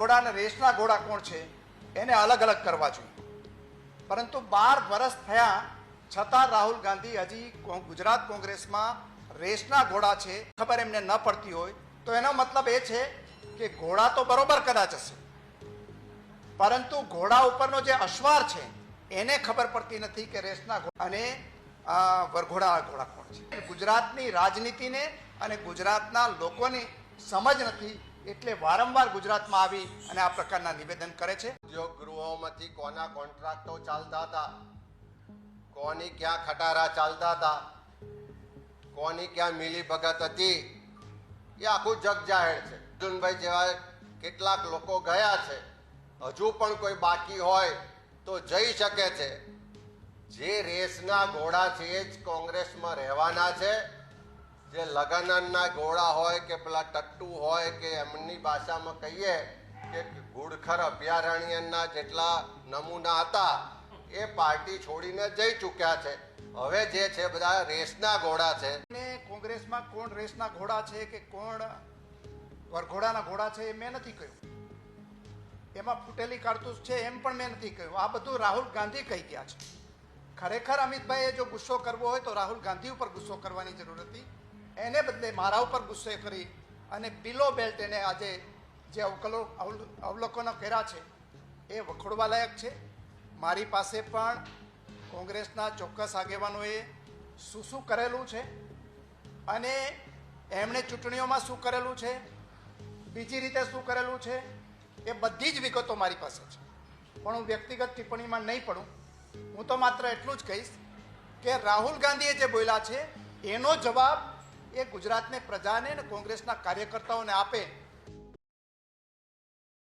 ઘોડા અને રેસના ઘોડા કોણ છે? એને અલગ અલગ કરવા જોઈએ. પરંતુ બાર વર્ષ થયા, છતાં રાહુલ ગાંધી હજી ગુજરાત કોંગ્રેસમાં રેસના ઘોડા છે. ખબર એમને ન પડતી હોય, તો એનો મતલબ એ છે કે ઘોડા તો બરોબર કદાચ હશે. પરંતુ ઘોડા ઉપરનો જે અશ્વાર છે, એને ખબર પડતી નથી કે રેસના ઘોડા અને વરઘોડા ઘોડા કોણ છે. ગુજરાતની રાજનીતિને અને ગુજરાતના લોકોની સમજ નથી એટલે વારંવાર ગુજરાતમાં આવી અને આ પ્રકારના નિવેદન કરે છે. ઉદ્યોગ ગૃહોમાંથી કોના કોન્ટ્રાક્ટો ચાલતા હતા? કોની ક્યાં ખટારા ચાલતા હતા? કોની ક્યાં મિલી ભગત હતી? એ આખું જગ જાહેર છે. અર્જુનભાઈ જેવા કેટલાક લોકો ગયા છે. હજુ પણ કોઈ બાકી હોય તો જઈ શકે છે. જે રેસના ઘોડા છે એ જ કોંગ્રેસમાં રહેવાના છે જે લગનના ઘોડા હોય કે પેલા ટટ્ટુ હોય કે એમની ભાષામાં કહીએ કે ઘુડખર અભયારણ્યના જેટલા નમૂના હતા, એ પાર્ટી છોડીને જઈ ચૂક્યા છે. હવે જે છે બધા રેસના ઘોડા છે. કોંગ્રેસમાં કોણ રેસના ઘોડા છે કે કોણ વરઘોડાના ઘોડા છે એ મેં નથી કહ્યું. એમાં ફૂટેલી કારતૂસ છે એમ પણ મેં નથી કહ્યું. આ બધું રાહુલ ગાંધી કહી ગયા છે. ખરેખર અમિતભાઈએ જો ગુસ્સો કરવો હોય તો રાહુલ ગાંધી ઉપર ગુસ્સો કરવાની જરૂર હતી. એને બદલે મારા ઉપર ગુસ્સે કરી અને બિલો બેલ્ટ એને આજે જે અવકલો અવલોકનો કર્યા છે, એ વખોડવા લાયક છે. મારી પાસે પણ કોંગ્રેસના ચોક્કસ આગેવાનોએ શું શું કરેલું છે અને એમણે ચૂંટણીઓમાં શું કરેલું છે, બીજી રીતે શું કરેલું છે, એ બધી જ વિગતો મારી પાસે છે. પણ હું વ્યક્તિગત ટિપ્પણીમાં નહીં પડું. હું તો માત્ર એટલું જ કહીશ કે રાહુલ ગાંધીએ જે બોલ્યા છે, એનો જવાબ એ ગુજરાતની પ્રજાને અને કોંગ્રેસના કાર્યકર્તાઓને આપે